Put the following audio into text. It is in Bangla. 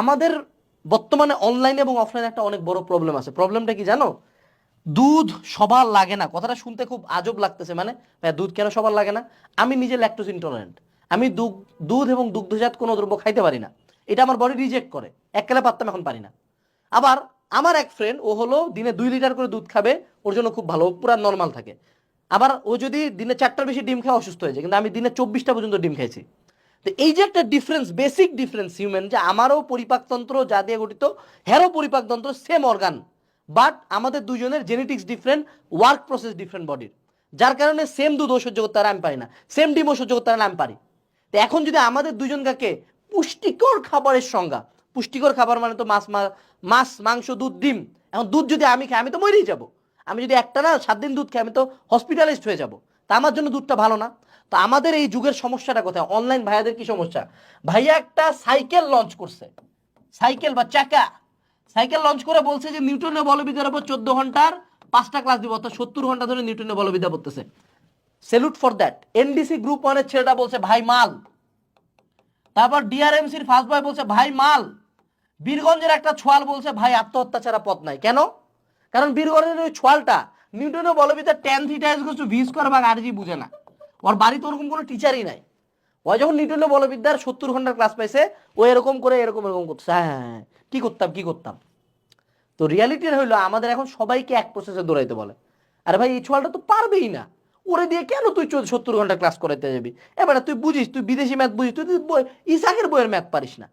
আমাদের বর্তমানে অনলাইন এবং অফলাইনে একটা অনেক বড় প্রবলেম আছে। প্রবলেমটা কি জানো? দুধ সবার লাগে না। কথাটা শুনতে খুব আজব লাগতেছে। মানে ভাইয়া, দুধ কেন সবার লাগে না? আমি নিজে ল্যাকটোজ ইন্টলারেন্ট আমি দুধ এবং দুগ্ধজাত কোনো দ্রব্য খাইতে পারি না। এটা আমার বডি রিজেক্ট করে। এক কেলে পারতাম, এখন পারি না। আবার আমার এক ফ্রেন্ড ও হলো দিনে দুই লিটার করে দুধ খাবে। ওর জন্য খুব ভালো। পুরা নর্মাল থাকে। আবার ও যদি দিনে চারটার বেশি ডিম খায়, অসুস্থ হয়ে যায়। কিন্তু আমি দিনে চব্বিশটা পর্যন্ত ডিম খাইছি। তো এই যে একটা ডিফারেন্স বেসিক ডিফারেন্স হিউম্যান যে আমারও পরিপাকতন্ত্র যা দিয়ে গঠিত, হেরও পরিপাকতন্ত্র সেম অর্গান বাট আমাদের দুজনের genetics different work process different বডির যার কারণে সেম দুধ সহ্য করতে পারে আমি পারি না। সেম ডিম সহ্য করতে পারে আমি পারি। তো এখন যদি আমাদের দুজনকাকে পুষ্টিকর খাবারের সংজ্ঞা, পুষ্টিকর খাবার মানে তো মাছ মাছ, মাংস, দুধ, ডিম, এখন দুধ যদি আমি খাই, আমি তো মরেই যাব। আমি যদি একটা না সাত দিন দুধ খাই, আমি তো হসপিটালাইজড হয়ে যাব। তা আমার জন্য দুধটা ভালো না। তো আমাদের এই যুগের সমস্যাটা কোথায়? অনলাইন ভাইয়াদের কি সমস্যা? ভাইয়া একটা সাইকেল লঞ্চ করছে। সাইকেল বা চাকা। সাইকেল লঞ্চ করে বলছে যে, নিউটনের বলবিদ্যার উপর চোদ্দ ঘণ্টার পাঁচটা ক্লাস দিব, অর্থাৎ সত্তর ঘণ্টা ধরে নিউটনের বলবিদ্যা পড়তেছে। Salute for that NDC group ওয়ানের ছেলেটা বলছে, ভাই, মাল। তারপর ডিআরএমসির ফার্স্ট বয় বলছে, ভাই, মাল। বীরগঞ্জের একটা ছোয়াল বলছে, ভাই, আত্মহত্যা ছাড়া পথ নাই। কেন? কারণ বীরগঞ্জের ওই ছোয়ালটা নিউটনের বলবিদ্যা tan theta is to V square বা আরজি বুঝে না। ওর বাড়িতে ওরকম কোনো টিচারই নাই। ও যখন নিউটনও নিউটনের বলবিদ্যার সত্তর ঘণ্টার ক্লাস পাইছে, ও এরকম করে এরকম এরকম করছে। হ্যাঁ হ্যাঁ হ্যাঁ কি করতাম কি করতাম? তো রিয়ালিটির হইল, আমাদের এখন সবাইকে এক প্রসেসে দৌড়াইতে বলে। আরে ভাই, এই ছোয়ালটা তো পারবেই না। ওরে দিয়ে কেন তুই সত্তর ঘণ্টা ক্লাস করাইতে যাবি? এবারে তুই বুঝিস, তুই বিদেশি ম্যাথ বুঝিস, তুই ইসাকের বইয়ের ম্যাথ পারিস না।